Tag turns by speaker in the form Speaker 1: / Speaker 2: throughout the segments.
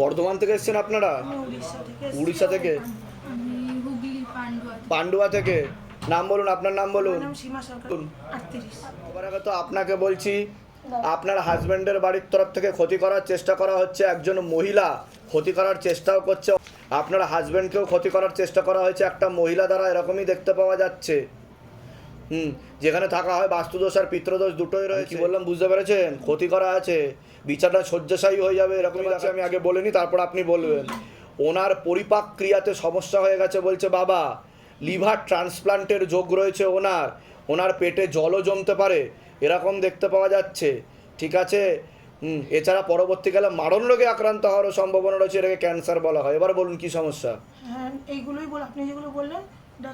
Speaker 1: বর্ধমান থেকে এসেছেন আপনারা?
Speaker 2: উড়িষ্যা থেকে
Speaker 3: পান্ডুয়া
Speaker 1: থেকে। নাম বলুন আপনার নাম বলুন। আগে তো আপনাকে বলছি আপনার হাজবেন্ডের বাড়ির তরফ থেকে ক্ষতি করার চেষ্টা করা হচ্ছে একজন মহিলা ক্ষতি করার চেষ্টাও করছে। আপনার হাজবেন্ডকেও ক্ষতি করার চেষ্টা করা হয়েছে একটা মহিলা দ্বারা এরকমই দেখতে পাওয়া যাচ্ছে। হুম যেখানে থাকা হয় বাস্তুদোষ আর পিত্রদোষ দুটোই রয়েছে। বললাম বুঝতে পেরেছেন? ক্ষতি করা আছে বিচারটা শয্যাশায়ী হয়ে যাবে এরকমই আছে আমি আগে বলিনি তারপর আপনি বলবেন। ওনার পরিপাক ক্রিয়াতে সমস্যা হয়ে গেছে বলছে বাবা। লিভার ট্রান্সপ্লান্টের যোগ রয়েছে ওনার। ওনার পেটে জলও জমতে পারে এরকম দেখতে পাওয়া যাচ্ছে। ঠিক আছে? হুম এছাড়া পরবর্তীকালে মারণ রোগে আক্রান্ত হওয়ারও সম্ভাবনা রয়েছে এটাকে ক্যান্সার বলা হয়। এবার বলুন কি সমস্যা?
Speaker 2: হ্যাঁ এইগুলোই বল আপনি যেগুলো বললেন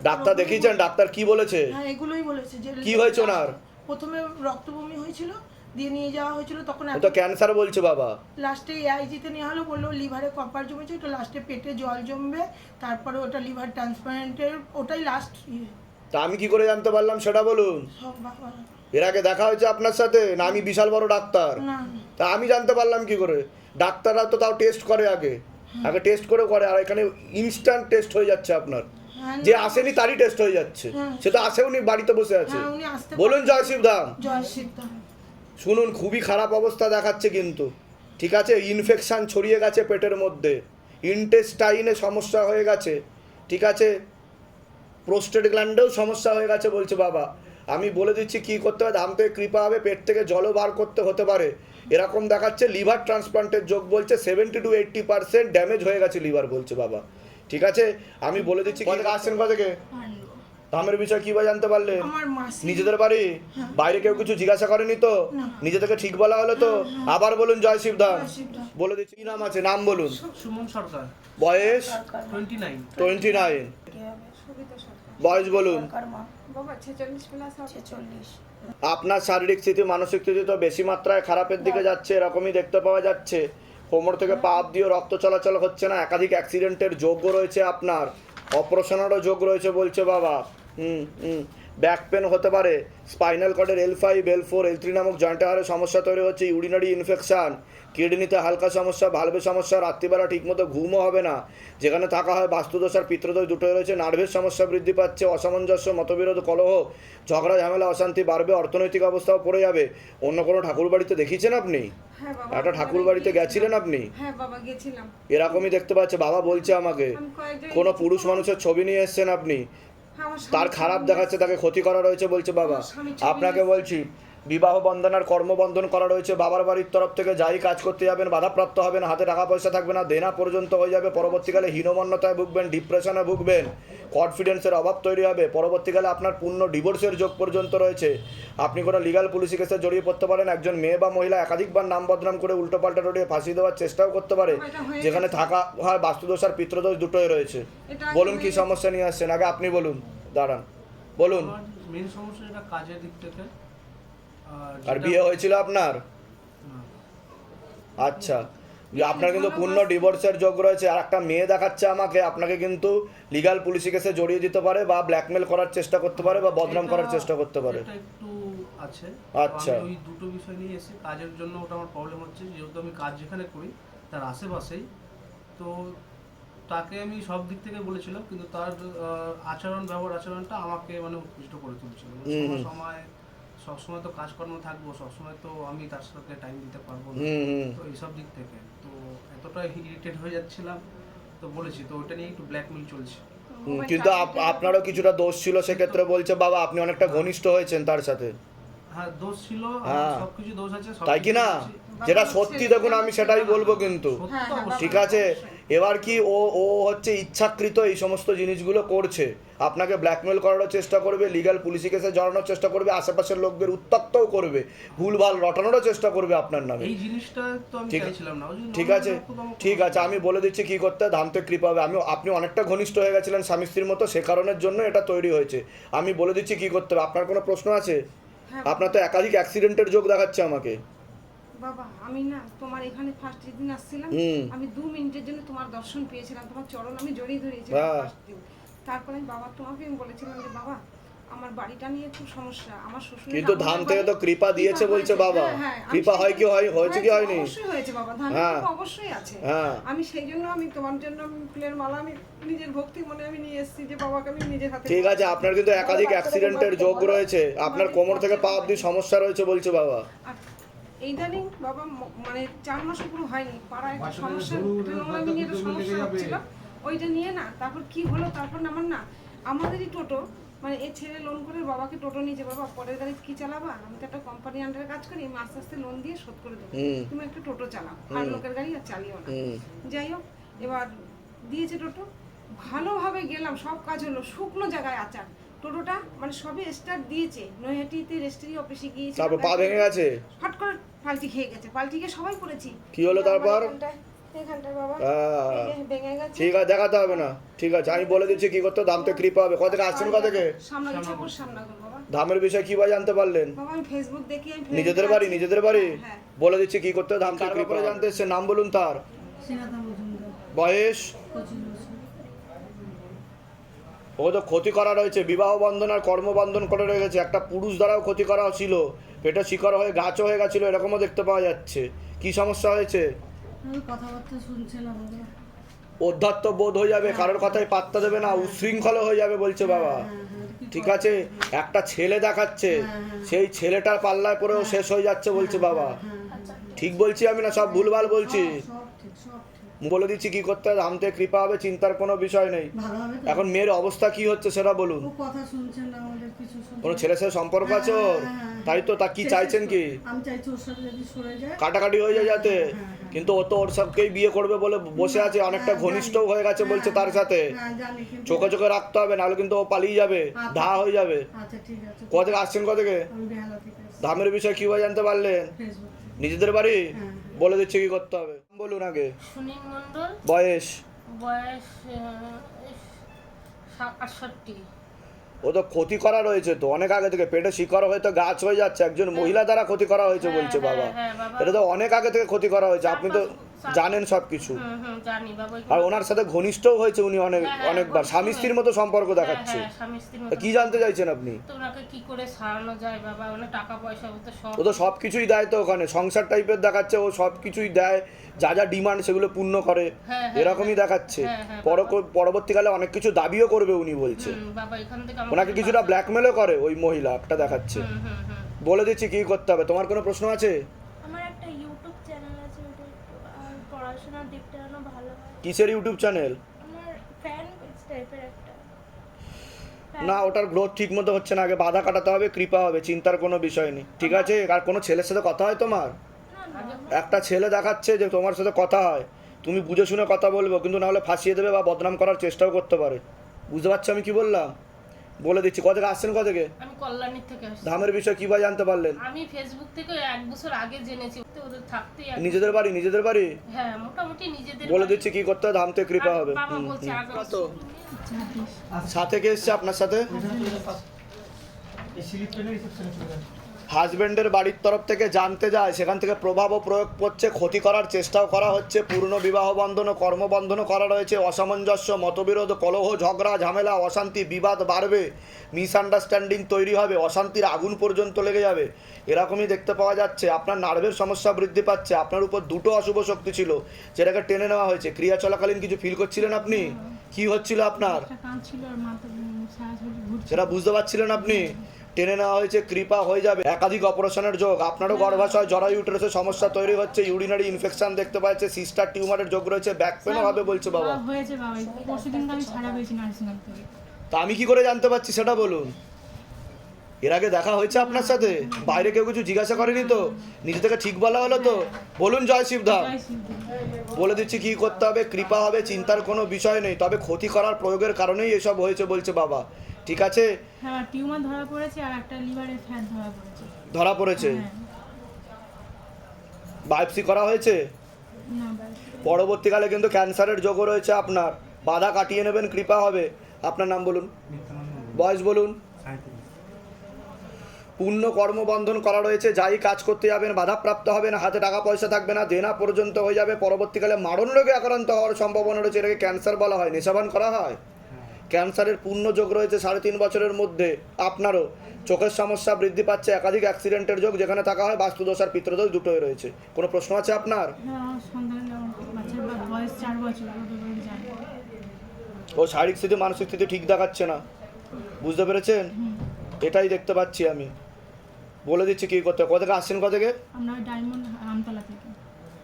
Speaker 1: ডাক্তার দেখিয়েছেন? ডাক্তার কি বলেছে?
Speaker 2: হ্যাঁ এগুলোই বলেছে। যে
Speaker 1: কি হয়েছে ওনার?
Speaker 2: প্রথমে রক্তবমি হয়েছিল দিয়ে নিয়ে যাওয়া হয়েছিল তখন
Speaker 1: তো ক্যান্সার বলছে বাবা।
Speaker 2: লাস্টে এআইজিতে নেওয়া হলো বলল লিভারে কপার জমেছে ওটা লাস্টে পেটে জল জমবে তারপরে ওটা লিভার ট্রান্সপ্লান্টের ওটাই লাস্ট
Speaker 1: তা আমি কি করে জানতে পারলাম সেটা বলুন?
Speaker 2: সব বাবা।
Speaker 1: এর আগে দেখা হয়েছে আপনার সাথে? না আমি বিশাল বড় ডাক্তার।
Speaker 2: না
Speaker 1: তা আমি জানতে পারলাম কি করে? ডাক্তাররা তো তাও টেস্ট করে আগে। আগে টেস্ট করে করে আর এখানে ইনস্ট্যান্ট টেস্ট হয়ে যাচ্ছে আপনার।
Speaker 2: হ্যাঁ,
Speaker 1: যে আসেনি তারই টেস্ট হয়ে যাচ্ছে।
Speaker 2: হ্যাঁ।
Speaker 1: সে তো আসেওনি বাড়িতে বসে আছে।
Speaker 2: হ্যাঁ উনি আসতে
Speaker 1: বলুন জয় শিবধাম শুনুন খুবই খারাপ অবস্থা দেখাচ্ছে কিন্তু। ঠিক আছে? ইনফেকশান ছড়িয়ে গেছে পেটের মধ্যে। ইনটেস্টাইনে সমস্যা হয়ে গেছে। ঠিক আছে? প্রোস্টেট গ্ল্যান্ডেও সমস্যা হয়ে গেছে বলছে বাবা। আমি বলে দিচ্ছি কি করতে হবে? ধাম থেকে কৃপা হবে পেট থেকে জলও বার করতে হতে পারে। এরকম দেখাচ্ছে লিভার ট্রান্সপ্লান্টের যোগ বলছে seventy two eighty percent damage হয়ে গেছে লিভার বলছে বাবা। ঠিক আছে? আমি বলে দিচ্ছি কোথা থেকে আসছেন কোথা থেকে? ধামের বিষয় কী বা জানতে
Speaker 2: পারলে?
Speaker 1: নিজেদের বাড়ি? বাইরে কেউ কিছু জিজ্ঞাসা করেনি তো?
Speaker 2: না।
Speaker 1: নিজে থেকে ঠিক বলা হলো তো? আবার বলুন জয় শিবধাম বলে দিচ্ছি কি নাম আছে? নাম বলুন।
Speaker 4: সুমন সরকার।
Speaker 1: বয়স?
Speaker 4: Twenty nine.
Speaker 1: বয়স বলুন। আপনার শারীরিক স্থিতি মানসিক স্থিতি তো বেশি মাত্রায় খারাপের দিকে যাচ্ছে এরকমই দেখতে পাওয়া যাচ্ছে। কোমর থেকে পাপ দিয়ে রক্ত চলাচল হচ্ছে না। একাধিক অ্যাক্সিডেন্টের যোগ্য রয়েছে আপনার। অপারেশনেরও যোগ রয়েছে বলছে বাবা। হুম হুম। ব্যাক পেন হতে পারে। Spinal কর্ডের L five L four L three নামক জয়েন্টে হারে সমস্যা তৈরি হচ্ছে ইউরিনারি ইনফেকশন কিডনিতে হালকা সমস্যা ভালভে সমস্যা রাত্রিবেলা ঠিকমতো ঘুমও হবে না। যেখানে থাকা হয় বাস্তুদোষ আর পিত্রদোষ দুটোই রয়েছে নার্ভের সমস্যা বৃদ্ধি পাচ্ছে অসামঞ্জস্য মতবিরোধ কলহ ঝগড়া ঝামেলা অশান্তি বাড়বে অর্থনৈতিক অবস্থাও পড়ে যাবে। অন্য কোনো ঠাকুর বাড়িতে দেখিয়েছেন আপনি?
Speaker 5: হ্যাঁ
Speaker 1: একটা ঠাকুর বাড়িতে গেছিলেন আপনি?
Speaker 5: হ্যাঁ
Speaker 1: এরকমই দেখতে পাচ্ছে বাবা বলছে আমাকে। কোনো পুরুষ মানুষের ছবি নিয়ে এসেছেন আপনি। তার খারাপ দেখাচ্ছে তাকে ক্ষতি করা রয়েছে বলছে বাবা। আপনাকে বলছি বিবাহ বন্ধনার কর্মবন্ধন করা রয়েছে। বাবার বাড়ির তরফ থেকে যাই কাজ করতে যাবেন বাধাপ্রাপ্ত হবেন হাতে টাকা পয়সা থাকবে না দেনা পর্যন্ত হয়ে যাবে। পরবর্তীকালে হীনমন্যতায় ভুগবেন ডিপ্রেশনে ভুগবেন কনফিডেন্সের অভাব তৈরি হবে। পরবর্তীকালে আপনার পূর্ণ ডিভোর্সের যোগ পর্যন্ত রয়েছে। আপনি কোনো লিগাল পুলিশি কেসে জড়িয়ে পড়তে পারেন একজন মেয়ে বা মহিলা একাধিকবার নাম বদনাম করে উল্টোপাল্টা রোডে ফাঁসি দেওয়ার চেষ্টাও করতে পারে যেখানে থাকা হয় বাস্তুদোষ আর পিত্রদোষ দুটোই রয়েছে। বলুন কি সমস্যা নিয়ে আসছেন? আগে আপনি বলুন দাঁড়ান। বলুন।
Speaker 4: মেন সমস্যা কাজের দিক থেকে আর
Speaker 1: বিয়ে হয়েছিল আপনার? আচ্ছা। আপনার কিন্তু পূর্ণ ডিভোর্সের যোগ রয়েছে। আর একটা মেয়ে দেখাচ্ছে আমাকে আপনাকে কিন্তু লিগাল পুলিশি কেসে জড়িয়ে দিতে পারে বা ব্ল্যাকমেল করার চেষ্টা করতে পারে বা বদনাম করার চেষ্টা করতে পারে।
Speaker 4: আছে।
Speaker 1: আচ্ছা।
Speaker 4: ওই দুটো বিষয় নিয়ে এসে কাজের জন্য ওটা আমার প্রবলেম হচ্ছে। যেহেতু আমি কাজ যেখানে করি তার আশেপাশেই। তো তাকে আমি সব দিক থেকে বলেছিলাম কিন্তু তার আচরণ ব্যবহার আচরণটা আমাকে মানে উৎকৃষ্ট করে তুলছিল। সময় সবসময় তো কাজকর্ম থাকব সবসময় তো আমি তার সাথে টাইম দিতে পারব না।
Speaker 1: হুম হুম।
Speaker 4: তো এইসব দিক থেকে। তো এতটা ইরিটেট হয়ে যাচ্ছিলাম তো বলেছি তো ওটা নিয়ে একটু ব্ল্যাকমেল চলছে।
Speaker 1: হুম, কিন্তু আপ- আপনারও কিছুটা দোষ ছিল সেক্ষেত্রে বলছে বাবা আপনি অনেকটা ঘনিষ্ঠ হয়েছেন তার সাথে।
Speaker 4: হ্যাঁ দোষ ছিল
Speaker 1: হ্যাঁ।
Speaker 4: সবকিছু দোষ আছে
Speaker 1: তাই কি না? যেটা সত্যি দেখুন আমি সেটাই বলব কিন্তু।
Speaker 5: হ্যাঁ, হ্যাঁ,
Speaker 1: ঠিক আছে? এবার কি ও ও হচ্ছে ইচ্ছাকৃত এই সমস্ত জিনিসগুলো করছে? আপনাকে ব্ল্যাকমেল করারও চেষ্টা করবে লিগাল পুলিশি কেসে জড়ানোর চেষ্টা করবে আশেপাশের লোকদের উত্তক্তও করবে ভুলভাল রটানোরও চেষ্টা করবে আপনার নামে।
Speaker 4: এই জিনিসটা তো আমি
Speaker 1: ঠিক-
Speaker 4: চাইছিলাম না।
Speaker 1: ঠিক আছে ঠিক আছে আমি বলে দিচ্ছি কি করতে ধামতে কৃপা হবে। আমি আপনি অনেকটা ঘনিষ্ঠ হয়ে গেছিলেন স্বামী স্ত্রীর মতো সে কারণের জন্য এটা তৈরি হয়েছে। আমি বলে দিচ্ছি কি করতে হবে আপনার কোনো প্রশ্ন আছে?
Speaker 5: হ্যাঁ।
Speaker 1: আপনার তো একাধিক অ্যাক্সিডেন্টের যোগ দেখাচ্ছে আমাকে।
Speaker 5: বাবা আমি না তোমার এখানে ফার্স্ট যেদিন আসছিলাম আমি দু মিনিটের জন্য তোমার দর্শন পেয়েছিলাম তোমার চরণ আমি জড়িয়ে ধরেছিলাম
Speaker 1: হ্যাঁ।
Speaker 5: দিন। তারপরে আমি বাবা তোমাকে বলেছিলাম যে বাবা আমার বাড়িটা নিয়ে সমস্যা আমার শ্বশুর
Speaker 1: কিন্তু ধাম থেকে তো কৃপা দিয়েছে বলছে বাবা।
Speaker 5: হ্যাঁ,
Speaker 1: কৃপা হয় কি হয় হয়েছে কি হয়নি?
Speaker 5: অবশ্যই হয়েছে বাবা ধান
Speaker 1: হ্যাঁ।
Speaker 5: অবশ্যই আছে।
Speaker 1: হ্যাঁ।
Speaker 5: আমি সেই জন্য আমি তোমার জন্য আমি ফুলের মালা আমি নিজের ভক্তি মনে আমি নিয়ে এসেছি যে বাবাকে আমি নিজের হাতে
Speaker 1: ঠিক আছে আপনার কিন্তু একাধিক অ্যাক্সিডেন্টের যোগ রয়েছে। আপনার কোমর থেকে পা অব্দি সমস্যা রয়েছে বলছে বাবা।
Speaker 5: ইদানিং বাবা মানে চার মাসও পুরো হয়নি পাড়ায় একটা সমস্যা নোংরামি নিয়ে একটা সমস্যা হচ্ছিল। ওইটা নিয়ে না তারপর কি হলো তারপর আমার না আমাদেরই টোটো মানে এই ছেলে লোন করে বাবাকে টোটো নিয়েছে বাবা পরের গাড়ি কি চালাবা? আমি তো একটা কোম্পানি আন্ডারে কাজ করি আমি আস্তে আস্তে লোন দিয়ে শোধ করে দেবো। তুমি একটা টোটো চালাও আর লোকের গাড়ি আর চালিও না। যাই হোক এবার দিয়েছে টোটো। ভালোভাবে গেলাম সব কাজ হলো শুকনো জায়গায় আচার। টোটোটা মানে সবে স্টার্ট দিয়েছে। নৈহাটিতে রেজিস্ট্রি অফিসে গিয়েছে।
Speaker 1: তারপর পা ভেঙে গেছে?
Speaker 5: হট করে পাল্টি খেয়ে গেছে পাল্টি খেয়ে সবাই পড়েছি
Speaker 1: কি হলো তারপর? হ্যাঁ। ঠিক আছে দেখাতে হবে না। ঠিক আছে আমি বলে দিচ্ছি কি করতে দাম থেকে কৃপা হবে। কত থেকে আসছেন থেকে? ধামের বিষয়ে কি বা জানতে পারলেন?
Speaker 5: বাবা আমি ফেসবুক দেখি আমি
Speaker 1: নিজেদের বাড়ি নিজেদের বাড়ি?
Speaker 5: হ্যাঁ।
Speaker 1: বলে দিচ্ছি কি করতে হবে, ধাম থেকে কৃপা জানতে এসছে নাম বলুন তার। বয়স? ও তো ক্ষতি করা রয়েছে বিবাহ বন্ধন আর কর্মবন্ধন করে রয়েছে একটা পুরুষ দ্বারাও ক্ষতি করা ছিল পেটে শিকড় হয়ে গাছও হয়ে গেছিল এরকমও দেখতে পাওয়া যাচ্ছে। কি সমস্যা হয়েছে। অধ্যাত্ম বোধ হয়ে যাবে কারোর কথায় পাত্তা দেবে না উশৃঙ্খল হয়ে যাবে বলছে বাবা।
Speaker 2: হ্যাঁ, হ্যাঁ,
Speaker 1: ঠিক আছে? একটা ছেলে দেখাচ্ছে সেই ছেলেটার পাল্লায় পরেও শেষ হয়ে যাচ্ছে বলছে বাবা। ঠিক বলছি আমি না সব ভুলভাল বলছি। বলে দিচ্ছি কি করতে হবে? আমতে কৃপা হবে চিন্তার কোনো বিষয় নেই। এখন মেয়ের অবস্থা কি হচ্ছে সেটা বলুন। কোনো ছেলের সাথে সম্পর্ক আছে ওর?
Speaker 2: হ্যাঁ, হ্যাঁ।
Speaker 1: তাই তো তা কি চাইছেন কি? কাটাকাটি হয়ে যায় যাতে। কিন্তু ও তো ওর সবকেই বিয়ে করবে বলে বসে আছে অনেকটা ঘনিষ্ঠ হয়ে গেছে বলছে তার সাথে।
Speaker 2: হ্যাঁ
Speaker 1: চোখে চোখে রাখতে হবে নাহলে কিন্তু ও পালিয়ে যাবে ধা হয়ে যাবে।
Speaker 2: আচ্ছা
Speaker 1: কোথা থেকে আসছেন কোথা থেকে? ধামের বিষয়ে কীভাবে জানতে পারলেন? নিজেদের বাড়ি?
Speaker 2: হ্যাঁ।
Speaker 1: বলে দিচ্ছে কি করতে হবে। বলুন আগে।
Speaker 6: সুনীল মণ্ডল।
Speaker 1: বয়স?
Speaker 6: বয়স আটষট্টি।
Speaker 1: ও তো ক্ষতি করা রয়েছে তো অনেক আগে থেকে। পেটে শিকড় হয়ে তো গাছ হয়ে যাচ্ছে একজন মহিলা দ্বারা ক্ষতি করা হয়েছে বলছে বাবা।
Speaker 6: হ্যাঁ, হ্যাঁ, বাবা।
Speaker 1: এটা তো অনেক আগে থেকে ক্ষতি করা হয়েছে। আপনি তো জানেন সব কিছু আর ওনার সাথে ঘনিষ্ঠও হয়েছে উনি অনেক
Speaker 6: হ্যাঁ, হ্যাঁ,
Speaker 1: অনেকবার। স্বামী স্ত্রীর মতো সম্পর্ক দেখাচ্ছে।
Speaker 6: হ্যাঁ
Speaker 1: তা কি জানতে চাইছেন আপনি?
Speaker 6: কি করে সারানো যায় বাবা? টাকা পয়সা
Speaker 1: ও তো সব কিছুই দেয় তো ওখানে। সংসার টাইপের দেখাচ্ছে ও সব কিছুই দেয়। যা যা ডিমান্ড সেগুলো পূর্ণ করে। এরকমই দেখাচ্ছে। পর- পরবর্তীকালে অনেক কিছু দাবিও করবে উনি বলছে। ওনাকে কিছুটা ব্ল্যাকমেলও করে ওই মহিলা একটা দেখাচ্ছে। বলে দিচ্ছি কি করতে হবে। তোমার কোনো প্রশ্ন আছে?
Speaker 3: পড়াশোনার দিকটা যেন ভালো হয়।
Speaker 1: কিসের ইউটিউব চ্যানেল
Speaker 3: আমার ফ্যান পেজ টাইপের একটা।
Speaker 1: না ওটার গ্রোথ ঠিক মতো হচ্ছে না। আগে বাধা কাটাতে হবে কৃপা হবে চিন্তার কোনো বিষয় নেই। ঠিক আছে? আর কোনো ছেলের সাথে কথা হয় তোমার? একটা ছেলে দেখাচ্ছে যে তোমার সাথে কথা হয়। তুমি বুঝে শুনে কথা বলব কিন্তু নাহলে ফাঁসিয়ে দেবে বা বদনাম করার চেষ্টাও করতে পারে। বুঝতে পারছ আমি কি বললাম? বলে দিচ্ছি কোথা থেকে আসছেন কোথা থেকে?
Speaker 6: আমি কল্যাণীর থেকে আসছি।
Speaker 1: ধামের বিষয়ে কীভাবে জানতে পারলেন?
Speaker 6: আমি ফেসবুক থেকে এক বছর আগে জেনেছি তো ওদের থাকতেই
Speaker 1: নিজেদের বাড়ি নিজেদের বাড়ি?
Speaker 6: হ্যাঁ মোটামুটি নিজেদের
Speaker 1: বলে দিচ্ছি কি করতে হবে ধাম থেকে কৃপা হবে।
Speaker 6: বাবা
Speaker 1: হুম,
Speaker 6: বলছে
Speaker 1: হুম।
Speaker 6: আগে
Speaker 1: কত? সাথে কে এসছে আপনার সাথে? হাজবেন্ডের বাড়ির তরফ থেকে জানতে যায় সেখান থেকে প্রভাবও প্রয়োগ করছে ক্ষতি করার চেষ্টাও করা হচ্ছে পূর্ণ বিবাহ বন্ধন ও কর্মবন্ধনও করা রয়েছে অসামঞ্জস্য মতবিরোধ কলহ ঝগড়া ঝামেলা অশান্তি বিবাদ বাড়বে মিসআন্ডারস্ট্যান্ডিং তৈরি হবে অশান্তির আগুন পর্যন্ত লেগে যাবে এরকমই দেখতে পাওয়া যাচ্ছে। আপনার নার্ভের সমস্যা বৃদ্ধি পাচ্ছে আপনার উপর দুটো অশুভ শক্তি ছিল যেটাকে টেনে নেওয়া হয়েছে। ক্রিয়া চলাকালীন কিছু ফিল করছিলেন আপনি? কি হচ্ছিল আপনার? সেটা বুঝতে পারছিলেন আপনি? টেনে নেওয়া হয়েছে কৃপা হয়ে যাবে। একাধিক অপারেশনের যোগ। আপনারও গর্ভাশয় জরা ইউটারেসের সমস্যা তৈরি হচ্ছে ইউরিনারি ইনফেকশন দেখতে পাচ্ছে সিস্টার টিউমারের যোগ রয়েছে ব্যাক পেনও হবে বলছে বাবা।
Speaker 3: হয়েছে বাবা পরশুদিন আমি ছাড়া পেয়েছি নার্সিংহোম থেকে।
Speaker 1: তা আমি কি করে জানতে পারছি সেটা বলুন। এর আগে দেখা হয়েছে আপনার সাথে? বাইরে কেউ কিছু জিজ্ঞাসা করেনি তো? নিজে থেকে ঠিক বলা হলো তো? বলুন জয় শিবধাম বলে দিচ্ছি কি করতে হবে কৃপা হবে চিন্তার কোনো বিষয় নেই। তবে ক্ষতি করার প্রয়োগের কারণেই এসব হয়েছে বলছে বাবা। ঠিক আছে?
Speaker 3: হ্যাঁ টিউমার ধরা পড়েছে আর একটা লিভারে ফ্যাট ধরা পড়েছে।
Speaker 1: ধরা পড়েছে?
Speaker 3: হ্যাঁ।
Speaker 1: বায়োপসি করা হয়েছে? পরবর্তীকালে কিন্তু ক্যান্সারের যোগও রয়েছে আপনার। বাধা কাটিয়ে নেবেন কৃপা হবে। আপনার নাম বলুন। বয়স বলুন। পূর্ণ কর্মবন্ধন করা রয়েছে যাই কাজ করতে যাবেন বাধাপ্রাপ্ত হবেন হাতে টাকা পয়সা থাকবে না দেনা পর্যন্ত হয়ে যাবে পরবর্তীকালে মারণ রোগে আক্রান্ত হওয়ার সম্ভাবনা রয়েছে এটাকে ক্যান্সার বলা হয় নেশাবান করা হয়? ক্যান্সারের পূর্ণ যোগ রয়েছে সাড়ে তিন বছরের মধ্যে আপনারও। চোখের সমস্যা বৃদ্ধি পাচ্ছে একাধিক অ্যাক্সিডেন্টের যোগ যেখানে থাকা হয় বাস্তুদোষ আর পিত্রদোষ দুটোই রয়েছে। কোনো প্রশ্ন আছে আপনার? ও শারীরিক স্থিতি মানসিক স্থিতি ঠিক দেখাচ্ছে না। বুঝতে পেরেছেন? এটাই দেখতে পাচ্ছি আমি। বলে দিচ্ছি কী করতে হবে। কোথা থেকে আসছেন কোথা থেকে?
Speaker 7: আমরা ডায়মন্ড আমতলা থেকে।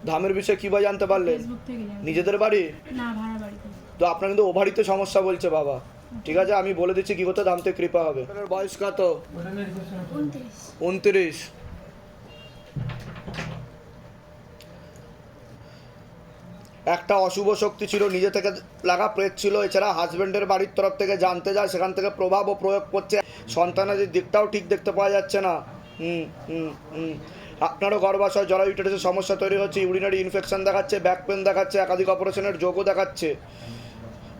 Speaker 1: ধামের বিষয়ে কী বা জানতে পারলেন?
Speaker 7: ফেসবুক থেকে জানি
Speaker 1: নিজেদের বাড়ি?
Speaker 7: না ভাড়া বাড়িতে
Speaker 1: তো আপনার কিন্তু ওভারিতে সমস্যা বলছে বাবা। ঠিক আছে আমি বলে দিচ্ছি কী করতে দাম থেকে কৃপা হবে। আপনার বয়স কত?
Speaker 3: উনত্রিশ।
Speaker 1: উনত্রিশ একটা অশুভ শক্তি ছিল নিজে থেকে লাগা প্রেত ছিল। এছাড়া হাজবেন্ডের বাড়ির তরফ থেকে জানতে যায় সেখান থেকে প্রভাব ও প্রয়োগ করছে। সন্তানের দিকটাও ঠিক দেখতে পাওয়া যাচ্ছে না। আপনারও গর্ভাশয় জরা ইউটারিসের সমস্যা তৈরি হচ্ছে ইউরিনারি ইনফেকশন দেখাচ্ছে ব্যাক পেন দেখাচ্ছে একাধিক অপারেশনের যোগও দেখাচ্ছে।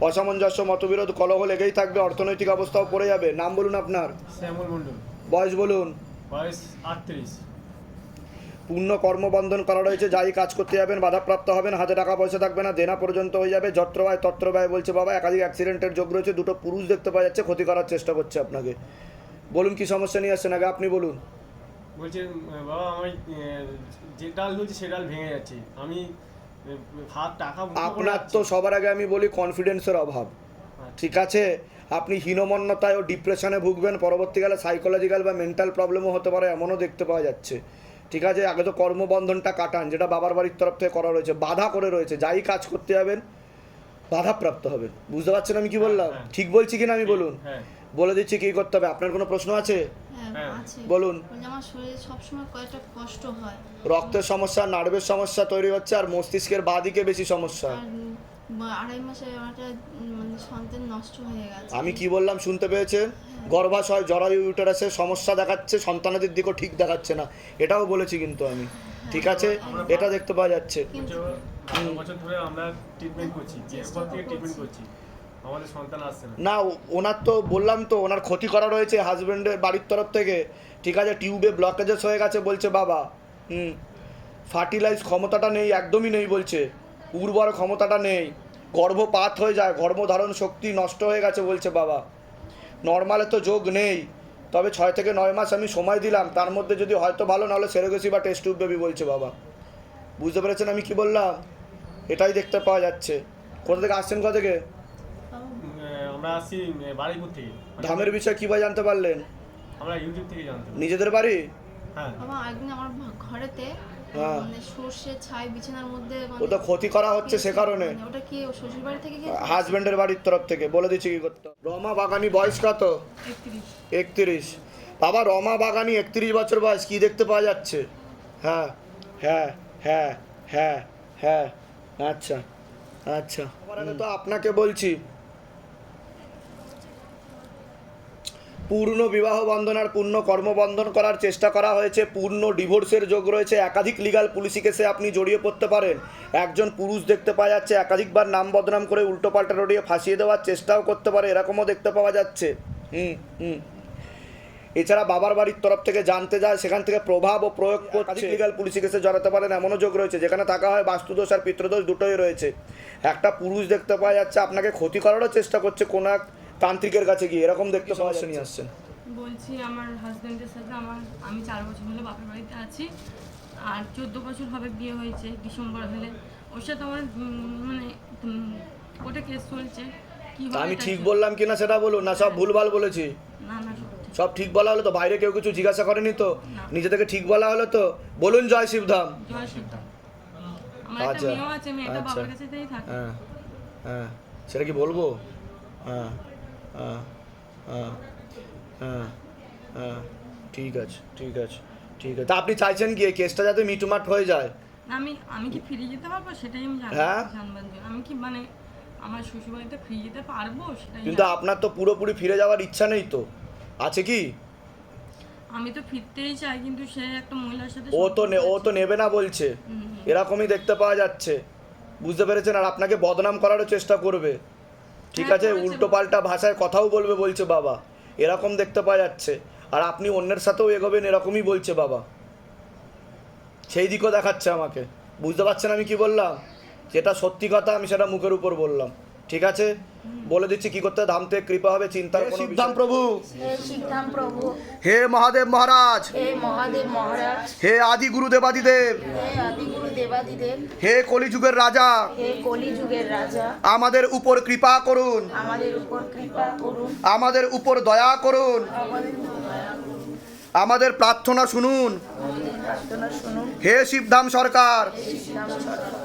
Speaker 1: অসামঞ্জস্য মতবিরোধ কলহ লেগেই থাকবে অর্থনৈতিক অবস্থাও পড়ে যাবে। নাম বলুন আপনার।
Speaker 8: শ্যামল মণ্ডল।
Speaker 1: বয়স বলুন।
Speaker 8: বয়স আটত্রিশ।
Speaker 1: পূর্ণ কর্মবন্ধন করা রয়েছে যাই কাজ করতে যাবেন বাধাপ্রাপ্ত হবেন হাতে টাকা পয়সা থাকবে না দেনা পর্যন্ত হয়ে যাবে যত্র ব্যয় তত্র ব্যয় বলছে বাবা একাধিক অ্যাক্সিডেন্টের যোগ রয়েছে দুটো পুরুষ দেখতে পাওয়া যাচ্ছে ক্ষতি করার চেষ্টা করছে আপনাকে। বলুন কি সমস্যা নিয়ে আসছেন আগে আপনি বলুন।
Speaker 8: বলছে বাবা আমার যে ডাল হচ্ছে সে ডাল ভেঙে যাচ্ছে। আমি হাত টাকা
Speaker 1: আপনার তো সবার আগে আমি বলি কনফিডেন্সের অভাব। ঠিক আছে? আপনি হীনমন্যতায় ও ডিপ্রেশনে ভুগবেন পরবর্তীকালে সাইকোলজিক্যাল বা মেন্টাল প্রবলেমও হতে পারে এমনও দেখতে পাওয়া যাচ্ছে। ঠিক আছে? আগে তো কর্মবন্ধনটা কাটান যেটা বাবার বাড়ির তরফ থেকে করা রয়েছে। বাধা করে রয়েছে যাই কাজ করতে যাবেন বাধাপ্রাপ্ত হবেন। বুঝতে পারছেন আমি কি বললাম?
Speaker 8: হ্যাঁ।
Speaker 1: ঠিক বলছি কিনা আমি বলুন?
Speaker 8: হ্যাঁ।
Speaker 1: বলে দিচ্ছি কি করতে হবে? আপনার কোনো প্রশ্ন আছে?
Speaker 3: হ্যাঁ
Speaker 8: হ্যাঁ।
Speaker 3: আছে।
Speaker 1: বলুন।
Speaker 3: আমার শরীরে সবসময় কয়েকটা কষ্ট হয়।
Speaker 1: রক্তের সমস্যা নার্ভের সমস্যা তৈরি হচ্ছে আর মস্তিষ্কের বাদিকে বেশি সমস্যা।
Speaker 3: আড়াই মাসে একটা মানে সন্তান নষ্ট হয়ে গেছে।
Speaker 1: আমি কি বললাম শুনতে পেয়েছেন? গর্ভাশয় জরায়ু ইউটারাসের সমস্যা দেখাচ্ছে সন্তানাদের দিকও ঠিক দেখাচ্ছে না। এটাও বলেছি কিন্তু আমি। ঠিক আছে? এটা দেখতে পাওয়া যাচ্ছে।
Speaker 3: কিন্তু
Speaker 8: বছর বারো বছর ধরে আমরা ট্রিটমেন্ট করছি এরপর থেকে ট্রিটমেন্ট করছি। আমাদের সন্তান আসছে না।
Speaker 1: ওনার তো বললাম তো, ওনার ক্ষতি করা রয়েছে হাজবেন্ডের বাড়ির তরফ থেকে। ঠিক আছে টিউবে ব্লকেজেস হয়ে গেছে বলছে বাবা। হুম ফার্টিলাইজ ক্ষমতাটা নেই, একদমই নেই বলছে। উর্বর ক্ষমতাটা নেই। গর্ভপাত হয়ে যায়, গর্ভধারণ শক্তি নষ্ট হয়ে গেছে বলছে বাবা। নর্মালে তো যোগ নেই। তবে ছয় থেকে নয় মাস আমি সময় দিলাম। তার মধ্যে যদি হয়তো ভালো, নাহলে সেরোগেসি বা টেস্ট টিউব বেবি বলছে বাবা। বুঝতে পেরেছেন আমি কি বললাম? এটাই দেখতে পাওয়া যাচ্ছে। কোথা থেকে আসছেন কোথা থেকে?
Speaker 8: আমরা আসছি বারুইপুর থেকে।
Speaker 1: ধামের বিষয়ে কী বা জানতে পারলেন?
Speaker 8: আমরা ইউটিউব থেকে জানতাম
Speaker 1: নিজেদের বাড়ি?
Speaker 8: হ্যাঁ।
Speaker 3: বাবা একদিন আমার ঘরেতে
Speaker 1: হ্যাঁ।
Speaker 3: মানে সর্ষে ছাই বিছানার মধ্যে মানে
Speaker 1: ওটা ক্ষতি করা হচ্ছে সে কারণে।
Speaker 3: মানে ওটা কি শ্বশুর বাড়ি থেকে গিয়ে
Speaker 1: হাজবেন্ডের বাড়ির তরফ থেকে। বলে দিচ্ছি কি করতে হবে। রমা বাগানি বয়স কত?
Speaker 7: একত্রিশ।
Speaker 1: বাবা রমা বাগানি একত্রিশ বছর বয়স। কি দেখতে পাওয়া যাচ্ছে? হ্যাঁ হ্যাঁ হ্যাঁ হ্যাঁ হ্যাঁ। আচ্ছা আচ্ছা। আগে তো আপনাকে বলছি পূর্ণ বিবাহ বন্ধন আর পূর্ণ কর্মবন্ধন করার চেষ্টা করা হয়েছে। পূর্ণ ডিভোর্সের যোগ রয়েছে। একাধিক লিগাল পুলিশি কেসে আপনি জড়িয়ে পড়তে পারেন। একজন পুরুষ দেখতে পাওয়া যাচ্ছে একাধিকবার নাম বদনাম করে উল্টোপাল্টা রড়িয়ে ফাঁসিয়ে দেওয়ার চেষ্টাও করতে পারে। এরকমও দেখতে পাওয়া যাচ্ছে। হুম হুম। এছাড়া বাবার বাড়ির তরফ থেকে জানতে যায় সেখান থেকে প্রভাব ও প্রয়োগ করছে। লিগাল পুলিশি কেসে জড়াতে পারেন এমনও যোগ রয়েছে। যেখানে থাকা হয় বাস্তুদোষ আর পিতৃদোষ দুটোই রয়েছে। একটা পুরুষ দেখতে পাওয়া যাচ্ছে আপনাকে ক্ষতি করারও চেষ্টা করছে কোনো এক তান্ত্রিকের কাছে গিয়ে এরকম দেখতে সমস্যা নিয়ে আসছেন?
Speaker 7: বলছি আমার হাজব্যান্ডের সাথে আমার আমি চার বছর হলো বাপের বাড়িতে আছি আর চোদ্দ বছর হবে বিয়ে হয়েছে ডিসেম্বর হলে। ওর সাথে আমার মানে ওটা কেস চলছে
Speaker 1: আমি ঠিক
Speaker 7: কি-
Speaker 1: বললাম কিনা সেটা বলুন না সব ভুলভাল বলেছি।
Speaker 7: না না সব ঠিক।
Speaker 1: বলা হলো তো বাইরে কেউ কিছু জিজ্ঞাসা করেনি তো? নিজে থেকে ঠিক বলা হলো তো বলুন জয় শিবধাম।
Speaker 7: জয় সিদ্ধ আমার
Speaker 1: আচ্ছা, আচ্ছা।
Speaker 7: বাবার কাছেতেই থাকে।
Speaker 1: হ্যাঁ হ্যাঁ সেটা কি বলব? হ্যাঁ। ঠিক আছে ঠিক আছে ঠিক আছে। তা আপনি চাইছেন কি এই কেসটা যাতে মিটুমাট হয়ে যায়?
Speaker 7: আমি আমি কি ফিরে যেতে পারব? সেটাই আমি
Speaker 1: হ্যাঁ?
Speaker 7: জানবার আমি কি মানে আমার শ্বশুরবাড়িতে ফিরে যেতে পারব? সেটাই
Speaker 1: কিন্তু আপনার তো পুরোপুরি ফিরে যাওয়ার ইচ্ছা নেই তো। আছে কি?
Speaker 7: আমি তো ফিরতেই চাই কিন্তু সে একটা মহিলার সাথে
Speaker 1: ও তো নে- ও তো নেবে না বলছে। এরকমই দেখতে পাওয়া যাচ্ছে। বুঝতে পেরেছেন? আর আপনাকে বদনাম করারও চেষ্টা করবে। ঠিক
Speaker 7: হ্যাঁ,
Speaker 1: আছে
Speaker 7: উল্টোপাল্টা
Speaker 1: উল্টো পাল্টা ভাষায় কথাও বলবে বলছে বাবা। এরকম দেখতে পাওয়া যাচ্ছে। আর আপনি অন্যের সাথেও এগোবেন এরকমই বলছে বাবা। সেই দিকও দেখাচ্ছে আমাকে। বুঝতে পারছেন আমি কি বললাম? যেটা সত্যি কথা আমি সেটা মুখের উপর বললাম। ঠিক আছে? বলে দিচ্ছি কি করতে হবে, ধাম থেকে কৃপা হবে চিন্তার কোনো শিবধাম প্রভু।
Speaker 9: হে প্রভু।
Speaker 1: হে মহাদেব মহারাজ।
Speaker 9: হে মহাদেব মহারাজ।
Speaker 1: হে আদি গুরু দেবাদিদেব।
Speaker 9: হে আদিগুরু দেবাদিদেব।
Speaker 1: হে কলিযুগের রাজা।
Speaker 9: হে কলিযুগের রাজা।
Speaker 1: আমাদের উপর কৃপা করুন।
Speaker 9: আমাদের উপর কৃপা করুন।
Speaker 1: আমাদের উপর দয়া করুন।
Speaker 9: আমাদের উপর দয়া করুন।
Speaker 1: আমাদের প্রার্থনা শুনুন।
Speaker 9: আমাদের প্রার্থনা শুনুন।
Speaker 1: হে শিবধাম সরকার।
Speaker 9: হে শিবধাম সরকার।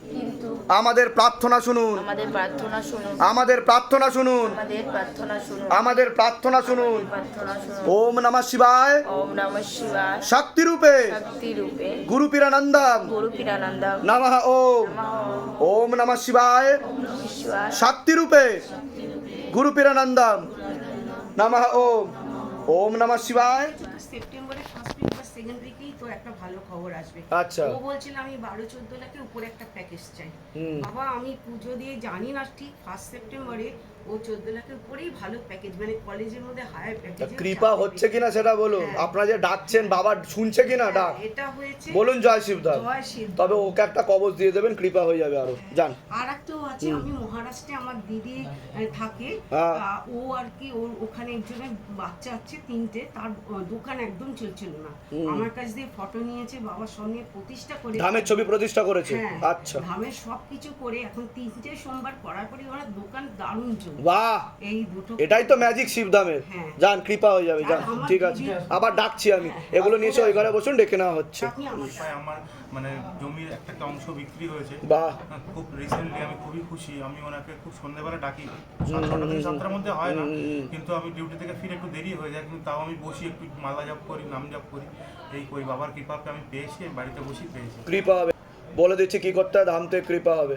Speaker 1: আমাদের প্রার্থনা শুনুন।
Speaker 9: আমাদের প্রার্থনা শুনুন।
Speaker 1: আমাদের প্রার্থনা শুনুন।
Speaker 9: আমাদের প্রার্থনা শুনুন।
Speaker 1: আমাদের প্রার্থনা শুনুন। ওম নমঃ শিবায়।
Speaker 9: ওম নমঃ শিবায়।
Speaker 1: শক্তি রূপে
Speaker 9: শক্তি রূপে
Speaker 1: গুরু পীরানন্দম।
Speaker 9: গুরু পিরানন্দম।
Speaker 1: নমঃ ওম
Speaker 9: নমঃ
Speaker 1: ওম নমঃ শিবায়। শক্তি রূপে গুরু পীরানন্দম। নমঃ ওম ওম নমঃ শিবায়।
Speaker 10: সেপ্টেম্বরের ফার্স্ট উইক বা সেকেন্ড উইকেই তো একটা ভালো খবর আসবে।
Speaker 1: আচ্ছা।
Speaker 10: ও বলছিল আমি বারো চোদ্দ লাখের উপরে একটা প্যাকেজ চাই। বাবা আমি পুজো দিয়ে জানি না ঠিক ফার্স্ট সেপ্টেম্বরে ও চোদ্দ লাখের উপরেই ভালো প্যাকেজ মানে কলেজের মধ্যে হায়ার প্যাকেজ
Speaker 1: কৃপা হচ্ছে কিনা সেটা বলুন।
Speaker 10: হ্যাঁ।
Speaker 1: আপনারা যে ডাকছেন বাবা শুনছে কিনা ডাক?
Speaker 10: এটা হয়েছে
Speaker 1: বলুন জয় শিবদাস
Speaker 10: জয় শিব
Speaker 1: তবে ওকে একটা কবচ দিয়ে দেবেন কৃপা হয়ে যাবে আরও। যান।
Speaker 10: আর একটাও আছে আমি মহারাষ্ট্রে আমার দিদি থাকে।
Speaker 1: হ্যাঁ।
Speaker 10: ও আর কি ওর ওখানে একজনের বাচ্চা আছে তিনটে তার দোকান একদম চলছিল না। আমার কাছ দিয়ে ফটো নিয়েছে বাবার সঙ্গে প্রতিষ্ঠা করে
Speaker 1: ধামের ছবি প্রতিষ্ঠা করেছে?
Speaker 10: হ্যাঁ,
Speaker 1: আচ্ছা।
Speaker 10: ধামের সবকিছু করে এখন তিনটে সোমবার করার পরে ওনার দোকান দারুণ চলছে
Speaker 1: বাহ!
Speaker 10: এই দুটো
Speaker 1: এটাই তো ম্যাজিক শিবধামের
Speaker 10: হ্যাঁ।
Speaker 1: যান কৃপা হয়ে যাবে যান ঠিক আছে। আবার ডাকছি আমি। এগুলো নিয়ে এসে ওই ঘরে বসুন ডেকে নেওয়া হচ্ছে।
Speaker 10: আমার
Speaker 11: মানে জমির একটা অংশ বিক্রি হয়েছে।
Speaker 1: বাহ!
Speaker 11: খুব রিসেন্টলি আমি খুবই খুশি। আমি ওনাকে খুব সন্ধ্যেবেলা ডাকি। ছটা থেকে সাতটার মধ্যে হয় না। কিন্তু আমি ডিউটি থেকে ফিরে একটু দেরি হয়ে যায়। কিন্তু তাও আমি বসি একটু মালা জপ করি নাম জপ করি। এই করি বাবার কৃপাকে আমি পেয়েছি বাড়িতে বসি পেয়েছি।
Speaker 1: কৃপা হবে। বলে দিচ্ছি কি করতে হয় ধাম থেকে কৃপা হবে।